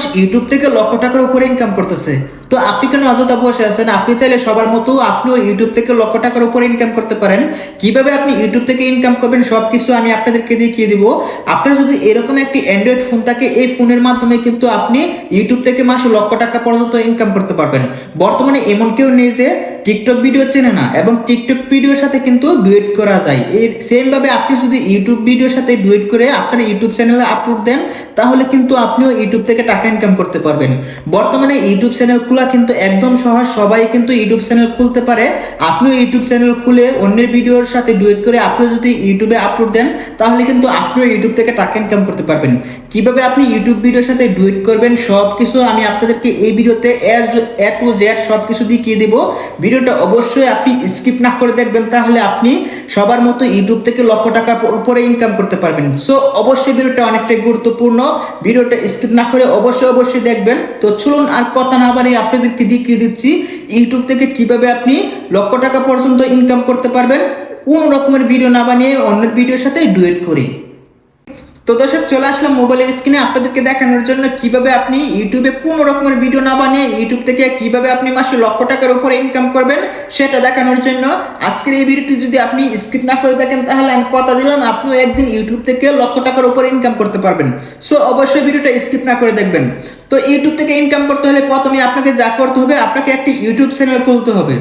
মানুষ ইউটিউব থেকে লক্ষ টাকার উপরে ইনকাম করতেছে। তো আপনি কেন অযথা বসে আছেন? আপনি চাইলে সবার মতো আপনিও ইউটিউব থেকে লক্ষ টাকার উপরে ইনকাম করতে পারেন। কীভাবে আপনি ইউটিউব থেকে ইনকাম করবেন সব কিছু আমি আপনাদেরকে দেখিয়ে দিব। আপনার যদি এরকম একটি অ্যান্ড্রয়েড ফোন থাকে, এই ফোনের মাধ্যমে কিন্তু আপনি ইউটিউব থেকে মাসে লক্ষ টাকা পর্যন্ত ইনকাম করতে পারবেন। বর্তমানে এমন কেউ নেই যে টিকটক ভিডিও চেনে না এবং টিকটক ভিডিওর সাথে কিন্তু ডুয়েট করা যায়। এই সেম ভাবে আপনি যদি ইউটিউব ভিডিওর সাথে ডুয়েট করে আপনার ইউটিউব চ্যানেলে আপলোড দেন, তাহলে কিন্তু আপনিও ইউটিউব থেকে টাকা ইনকাম করতে পারবেন। বর্তমানে ইউটিউব চ্যানেল খোলা কিন্তু একদম সহজ, সবাই কিন্তু ইউটিউব চ্যানেল খুলতে পারে। আপনিও ইউটিউব চ্যানেল খুলে অন্যের ভিডিওর সাথে ডুয়েট করে আপনি যদি ইউটিউবে আপলোড দেন, তাহলে কিন্তু আপনিও ইউটিউব থেকে টাকা ইনকাম করতে পারবেন। কীভাবে আপনি ইউটিউব ভিডিওর সাথে ডুয়েট করবেন সব কিছু আমি আপনাদেরকে এই ভিডিওতে এ টু জেড সব কিছু দেখিয়ে দেব। ভিডিওটা অবশ্যই আপনি স্কিপ না করে দেখবেন, তাহলে আপনি সবার মতো ইউটিউব থেকে লক্ষ টাকার উপরে ইনকাম করতে পারবেন। সো অবশ্যই ভিডিওটা অনেকটাই গুরুত্বপূর্ণ। ভিডিওটা স্কিপ না করে অবশ্যই অবশ্যই দেখবেন। তো চলুন আর কথা না বাড়িয়ে আপনাদেরকে দেখিয়ে দিচ্ছি ইউটিউব থেকে কীভাবে আপনি লক্ষ টাকা পর্যন্ত ইনকাম করতে পারবেন, কোন রকমের ভিডিও না বানিয়ে অন্যের ভিডিওর সাথে ডুয়েট করে। তো দর্শক, চলে আসলাম মোবাইলের স্ক্রিনে আপনাদেরকে দেখানোর জন্য কীভাবে আপনি ইউটিউবে কোনো রকমের ভিডিও না বানিয়ে ইউটিউব থেকে কীভাবে আপনি মাসে লক্ষ টাকার উপরে ইনকাম করবেন, সেটা দেখানোর জন্য আজকের এই ভিডিওটি যদি আপনি স্কিপ না করে দেখেন তাহলে আমি কথা দিলাম, আপনিও একদিন ইউটিউব থেকে লক্ষ টাকার উপরে ইনকাম করতে পারবেন। সো অবশ্যই ভিডিওটা স্কিপ না করে দেখবেন। তো ইউটিউব থেকে ইনকাম করতে হলে প্রথমে আপনাকে যা করতে হবে, আপনাকে একটি ইউটিউব চ্যানেল খুলতে হবে।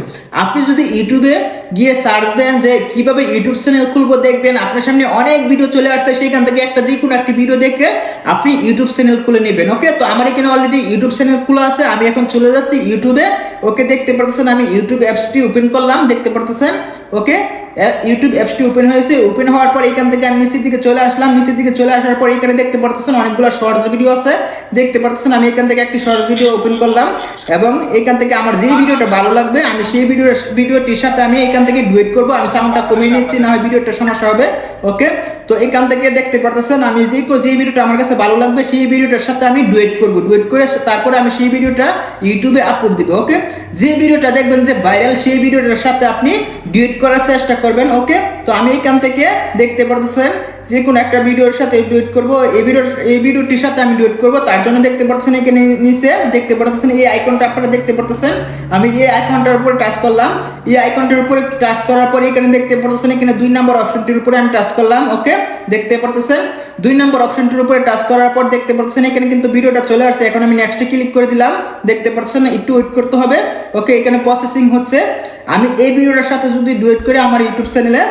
আপনি যদি ইউটিউবে গিয়ে সার্চ দেন যে কীভাবে ইউটিউব চ্যানেল খুলবো দেখবেন। আপনার সামনে অনেক ভিডিও চলে আসছে সেখান থেকে একটা যে কোনো একটি ভিডিও দেখে আপনি ইউটিউব চ্যানেল খুলে নেবেন ওকে তো আমার এখানে অলরেডি ইউটিউব চ্যানেল খোলা আছে, আমি এখন চলে যাচ্ছি ইউটিউবে ওকে দেখতে পারতেছেন আমি ইউটিউব অ্যাপসটি ওপেন করলাম, দেখতে পারতেছেন ওকে ইউটিউব অ্যাপসটি ওপেন হয়েছে। ওপেন হওয়ার পর এখান থেকে আমি নিচের দিকে চলে আসলাম। নিচের দিকে চলে আসার পর এখানে দেখতে পারতেছেন অনেকগুলো শর্টস ভিডিও আছে। দেখতে পারতেছেন আমি এখান থেকে একটি শর্টস ভিডিও ওপেন করলাম এবং এখান থেকে আমার যেই ভিডিওটা ভালো লাগবে, আমি সেই ভিডিও ভিডিওটির সাথে আমি এখান থেকে ডুয়েট করব। আমি সাউন্ডটা কমিয়ে নিচ্ছি, না হয় ভিডিওটা সমস্যা হবে। ওকে তো এখান থেকে দেখতে পারতেছেন আমি যে যেই ভিডিওটা আমার কাছে ভালো লাগবে, সেই ভিডিওটার সাথে আমি ডুয়েট করব। ডুয়েট করে তারপরে আমি সেই ভিডিওটা ইউটিউবে আপলোড দিব। ওকে যে ভিডিওটা দেখবেন যে ভাইরাল সেই ভিডিওটার সাথে আপনি ডুয়েট করার চেষ্টা ওকে তো আমি এখান থেকে দেখতে পারতেছেন যে কোনো একটা ভিডিওর সাথে ডুয়েট করব, এই ভিডিও এই ভিডিওটির সাথে আমি ডুয়েট করব। তার জন্য দেখতে পাচ্ছেন এখানে নিচে, দেখতে পারতেছেন এই আইকনটা আপনারা দেখতে পারতেছেন। আমি এই আইকনটার উপরে টাচ করলাম। এই আইকনটার উপরে টাচ করার পরে এখানে দেখতে পারতেছেন এখানে দুই নম্বর অপশনটির উপরে আমি টাচ করলাম ওকে দেখতে পারতেছেন? দুই নম্বর অপশনটির উপরে টাচ করার পর দেখতে পাচ্ছেন এখানে কিন্তু ভিডিওটা চলে আসছে। এখন আমি নেক্সটে ক্লিক করে দিলাম। দেখতে পাচ্ছেন একটু ওয়েট করতে হবে। ওকে এখানে প্রসেসিং হচ্ছে। আমি এই ভিডিওটার সাথে যদি ডুয়েট করে আমার ইউটিউব চ্যানেলে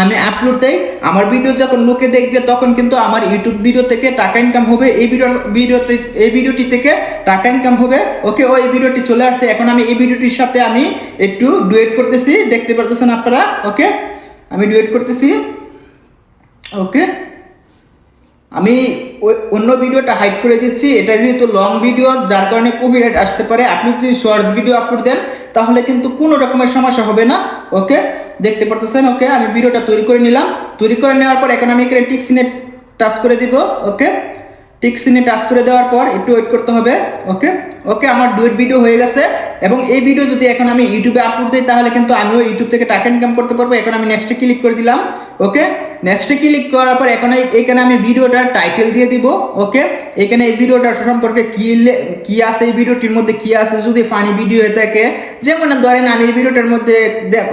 আমি আপলোড দেই, আমার ভিডিও যখন লোকে দেখবে, তখন কিন্তু আমার ইউটিউব ভিডিও থেকে টাকা ইনকাম হবে। এই ভিডিও ভিডিওটি এই ভিডিওটি থেকে টাকা ইনকাম হবে। ওকে ও এই ভিডিওটি চলে আসছে। এখন আমি এই ভিডিওটির সাথে আমি একটু ডুয়েট করতেছি। দেখতে পারতেছেন আপনারা? ওকে, আমি ডুয়েট করতেছি। ওকে, আমি অন্য ভিডিওটা হাইড করে দিচ্ছি। এটা যেহেতু লং ভিডিও যার কারণে কপিরাইট আসতে পারে। আপনি যদি শর্ট ভিডিও আপলোড দেন তাহলে কিন্তু কোনো রকমের সমস্যা হবে না, ওকে? দেখতে পারতেছেন, ওকে? আমি ভিডিওটা তৈরি করে নিলাম। তৈরি করে নেওয়ার পর এখন আমি এখানে টিক্সিনে টাচ করে দিব, ওকে? টিক্সিনে টাচ করে দেওয়ার পর একটু ওয়েট করতে হবে, ওকে? ওকে, আমার ডুয়েট ভিডিও হয়ে গেছে এবং এই ভিডিও যদি এখন আমি ইউটিউবে আপলোড দিই, তাহলে কিন্তু আমিও ইউটিউব থেকে টাকা ইনকাম করতে পারব। এখন আমি নেক্সটে ক্লিক করে দিলাম। ওকে নেক্সটে ক্লিক করার পর এখন এখানে আমি ভিডিওটার টাইটেল দিয়ে দিব ওকে এখানে এই ভিডিওটার সম্পর্কে কি কি আছে এই ভিডিওটির মধ্যে কি আছে? যদি ফানি ভিডিও হয়ে থাকে, যেমন ধরেন আমি এই ভিডিওটার মধ্যে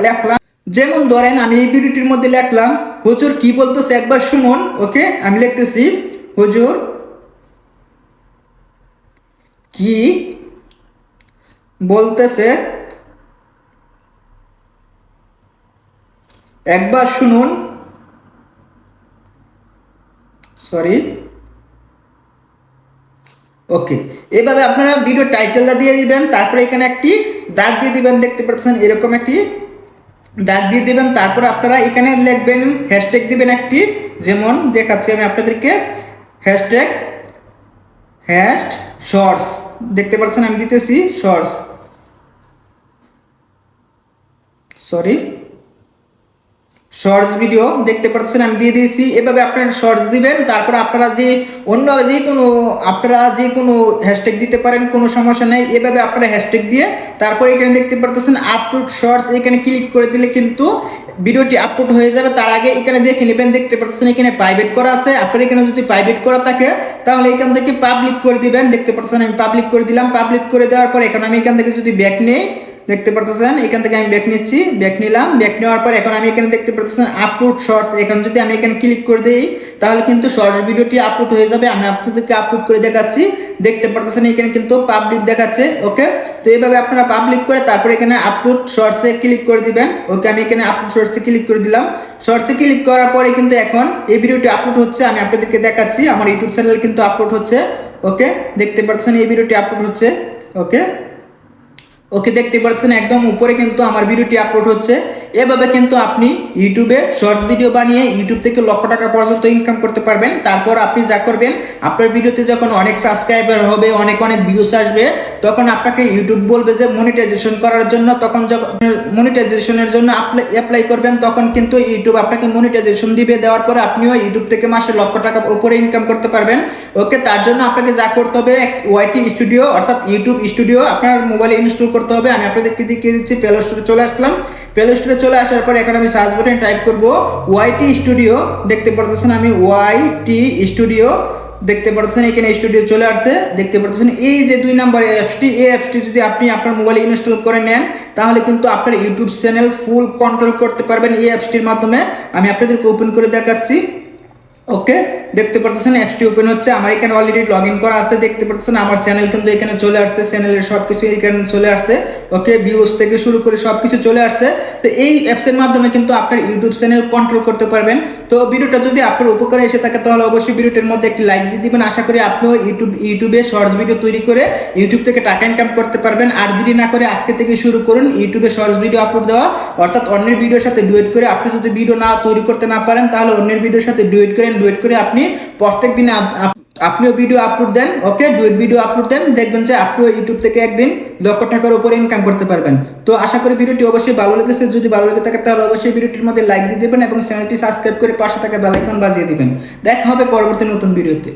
লেখলাম, যেমন ধরেন আমি এই ভিডিওটির মধ্যে লেখলাম, হুজুর কি বলতেছে একবার শুনুন। ওকে আমি লিখতেছি, হুজুর কি বলতেছে একবার শুনুন। সরি ওকে এভাবে আপনারা ভিডিও টাইটেলটা দিয়ে দিবেন, তারপরে এখানে একটি দাগ দিয়ে দিবেন, দেখতে পাচ্ছেন এরকম একটি দাগ দিয়ে দিবেন, তারপর আপনারা এখানে লিখবেন হ্যাশট্যাগ দিবেন একটি, যেমন দেখাচ্ছি আমি আপনাদেরকে হ্যাশট্যাগ হ্যাস্ট শর্টস দেখতে পাচ্ছেন আমি দিতেছি শর্টস সরি শর্টস ভিডিও দেখতে পাচ্ছেন আমি দিয়ে দিয়েছি। এভাবে আপনারা শর্টস দিবেন, তারপর আপনারা যে অন্য যে কোনো, আপনারা যে কোনো হ্যাশট্যাগ দিতে পারেন, কোনো সমস্যা নেই, এভাবে আপনারা হ্যাশট্যাগ দিয়ে তারপর এখানে দেখতে পারতেছেন আপলোড শর্টস এখানে ক্লিক করে দিলে কিন্তু ভিডিওটি আপলোড হয়ে যাবে। তার আগে এখানে দেখে নেবেন, দেখতে পাচ্ছেন এখানে প্রাইভেট করা আছে। আপনার এখানে যদি প্রাইভেট করা থাকে, তাহলে এখান থেকে পাবলিক করে দিবেন। দেখতে পাচ্ছেন আমি পাবলিক করে দিলাম। পাবলিক করে দেওয়ার পর এখানে আমি এখান থেকে যদি ব্যাক নেই দেখতে পারতেছেন? এখান থেকে আমি ব্যাক নিচ্ছি ব্যাক নিলাম। ব্যাক নেওয়ার পর এখন আমি এখানে দেখতে পারতেছেন আপলোড শর্টস এখানে যদি আমি এখানে ক্লিক করে দিই, তাহলে কিন্তু শর্টস ভিডিওটি আপলোড হয়ে যাবে। আমি আপনাদেরকে আপলোড করে দেখাচ্ছি। দেখতে পারতেছেন এখানে কিন্তু পাবলিক দেখাচ্ছে ওকে তো এইভাবে আপনারা পাবলিক করে তারপর এখানে আপলোড শর্টসে ক্লিক করে দিবেন। ওকে আমি এখানে আপলোড শর্টসে ক্লিক করে দিলাম। শর্টসে ক্লিক করার পরে কিন্তু এখন এই ভিডিওটি আপলোড হচ্ছে, আমি আপনাদেরকে দেখাচ্ছি। আমার ইউটিউব চ্যানেল কিন্তু আপলোড হচ্ছে ওকে দেখতে পাচ্ছেন এই ভিডিওটি আপলোড হচ্ছে ওকে ওকে দেখতে পাচ্ছেন একদম উপরে কিন্তু আমার ভিডিওটি আপলোড হচ্ছে। এভাবে কিন্তু আপনি ইউটিউবে শর্টস ভিডিও বানিয়ে ইউটিউব থেকে লক্ষ টাকা পর্যন্ত ইনকাম করতে পারবেন। তারপর আপনি যা করবেন, আপনার ভিডিওতে যখন অনেক সাবস্ক্রাইবার হবে, অনেক অনেক ভিউস আসবে, তখন আপনাকে ইউটিউব বলবে যে মনিটাইজেশন করার জন্য, তখন যখন মনিটাইজেশনের জন্য অ্যাপ্লাই করবেন, তখন কিন্তু ইউটিউব আপনাকে মনিটাইজেশন দিবে। দেওয়ার পরে আপনিও ইউটিউব থেকে মাসে লক্ষ টাকা উপরে ইনকাম করতে পারবেন। ওকে, তার জন্য আপনাকে যা করতে হবে ওয়াইটি স্টুডিও অর্থাৎ ইউটিউব স্টুডিও আপনার মোবাইলে ইনস্টল করতে হবে। আমি আপনাদেরকে দেখিয়ে দিচ্ছি প্লে স্টোরে চলে আসলাম। প্লে স্টোরে চলে আসার পর এখন আমি সার্চ বাটনে টাইপ করব ওয়াইটি স্টুডিও দেখতে পারতেছেন আমি ওয়াইটি স্টুডিও দেখতে পারতেছেন এখানে স্টুডিও চলে আসছে, দেখতে পারতেছেন এই যে দুই নাম্বার অ্যাপসটি এই অ্যাপসটি যদি আপনি আপনার মোবাইলে ইনস্টল করে নেন, তাহলে কিন্তু আপনার ইউটিউব চ্যানেল ফুল কন্ট্রোল করতে পারবেন এই অ্যাপসটির মাধ্যমে। আমি আপনাদেরকে ওপেন করে দেখাচ্ছি। ওকে দেখতে পারতেছেন অ্যাপসটি ওপেন হচ্ছে। আমার এখানে অলরেডি লগ ইন করা আছে। দেখতে পারতেছেন, আমার চ্যানেল কিন্তু এখানে চলে আসছে। চ্যানেলের সব কিছু এখানে চলে আসছে। ওকে ভিউজ থেকে শুরু করে সব কিছু চলে আসছে। তো এই অ্যাপসের মাধ্যমে কিন্তু আপনার ইউটিউব চ্যানেল কন্ট্রোল করতে পারবেন। তো ভিডিওটা যদি আপনার উপকারে এসে থাকে, তাহলে অবশ্যই ভিডিওটির মধ্যে একটি লাইক দিয়ে দিবেন। আশা করি আপনিও ইউটিউব, ইউটিউবে শর্টস ভিডিও তৈরি করে ইউটিউব থেকে টাকা ইনকাম করতে পারবেন। আর দেরি না করে আজকে থেকে শুরু করুন ইউটিউবে শর্টস ভিডিও আপলোড দেওয়া। অর্থাৎ অন্যের ভিডিওর সাথে ডুয়েট করে আপনি যদি ভিডিও না তৈরি করতে না পারেন, তাহলে অন্যের ভিডিওর সাথে ডুয়েট করেন ডুয়েট করে আপনি প্রত্যেক দিনে আপনিও ভিডিও আপলোড দেন ওকে ডুয়েট ভিডিও আপলোড দেন, দেখবেন যে আপনিও ইউটিউব থেকে একদিন লক্ষ টাকার উপরে ইনকাম করতে পারবেন। তো আশা করি ভিডিওটি অবশ্যই ভালো লেগেছে। যদি ভালো লেগে থাকে, তাহলে অবশ্যই ভিডিওটির মধ্যে লাইক দিয়ে দেবেন এবং চ্যানেলটি সাবস্ক্রাইব করে পাশে থাকা বেলাইকন বাজিয়ে দেবেন। দেখা হবে পরবর্তী নতুন ভিডিওতে